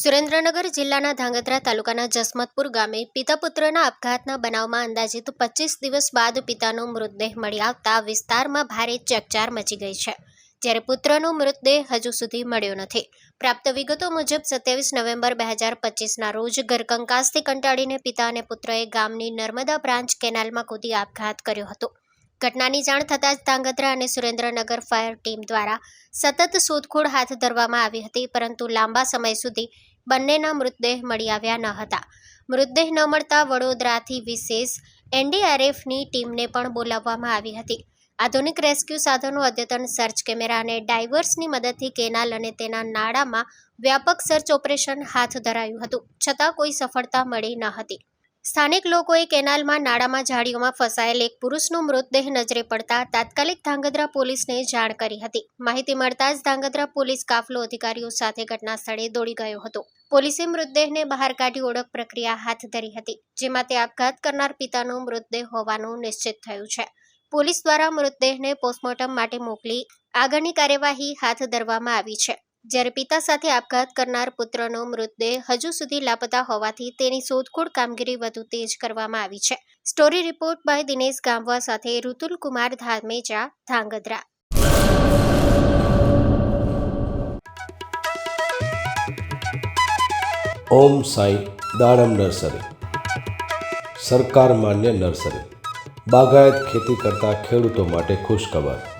સુરેન્દ્રનગર જિલ્લાના ધાંગધ્રા તાલુકાના જસમતપુર ગામે પિતા પુત્રના આપઘાતના બનાવમાં અંદાજિત પચીસ દિવસ બાદ પિતાનો મૃતદેહ મળી આવતા વિસ્તારમાં ભારે ચકચાર મચી ગઈ છે. જ્યારે પુત્રનો મૃતદેહ હજુ સુધી મળ્યો નથી. પ્રાપ્ત વિગતો મુજબ સત્યાવીસ નવેમ્બર બે હજાર પચીસના રોજ ઘરકંકાસથી કંટાળીને પિતા અને પુત્રએ ગામની નર્મદા બ્રાન્ચ કેનાલમાં કૂદી આપઘાત કર્યો હતો. ઘટનાની જાણ થતાં જ ધાંગધ્રા અને સુરેન્દ્રનગર ફાયર ટીમ દ્વારા સતત શોધખોળ હાથ ધરવામાં આવી હતી, પરંતુ લાંબા સમય સુધી બંનેના મૃતદેહ મળી આવ્યા ન હતા. મૃતદેહ ન મળતા વડોદરાથી વિશેષ એનડીઆરએફની ટીમને પણ બોલાવવામાં આવી હતી. આધુનિક રેસ્ક્યુ સાધનો, અદ્યતન સર્ચ કેમેરા અને ડાઇવર્સની મદદથી કેનાલ અને તેના નાળામાં વ્યાપક સર્ચ ઓપરેશન હાથ ધરાયું હતું, છતાં કોઈ સફળતા મળી ન હતી. સ્થાનિક લોકોએ કેનાલમાં નાળામાં ઝાડીઓમાં ફસાયેલ એક પુરુષનો મૃતદેહ નજરે પડતા તાત્કાલિક ધાંગધ્રા પોલીસને જાણ કરી હતી. માહિતી મળતા જ ધાંગધ્રા પોલીસ કાફલો અધિકારીઓ સાથે ઘટના સ્થળે દોડી ગયો હતો. પોલીસે મૃતદેહને બહાર કાઢી ઓળખ પ્રક્રિયા હાથ ધરી હતી, જેમાં તે આપઘાત કરનાર પિતાનો મૃતદેહ હોવાનું નિશ્ચિત થયું છે. પોલીસ દ્વારા મૃતદેહને પોસ્ટમોર્ટમ માટે મોકલી આગળની કાર્યવાહી હાથ ધરવામાં આવી છે. જ્યારે પિતા સાથે આપઘાત કરનાર પુત્રનો મૃતદેહ હજુ સુધી લાપતા હોવાથી તેની શોધખોળ કામગીરી વધુ તેજ કરવામાં આવી છે. Story report by Dinesh Gamva સાથે ઋતુલ કુમાર ધામેજા, ધાંગધ્રા. ઓમ સાઈ દાડમ નર્સરી. સરકાર માન્ય નર્સરી. બાગાયત ખેતી કરતા ખેડૂતો માટે ખુશખબર.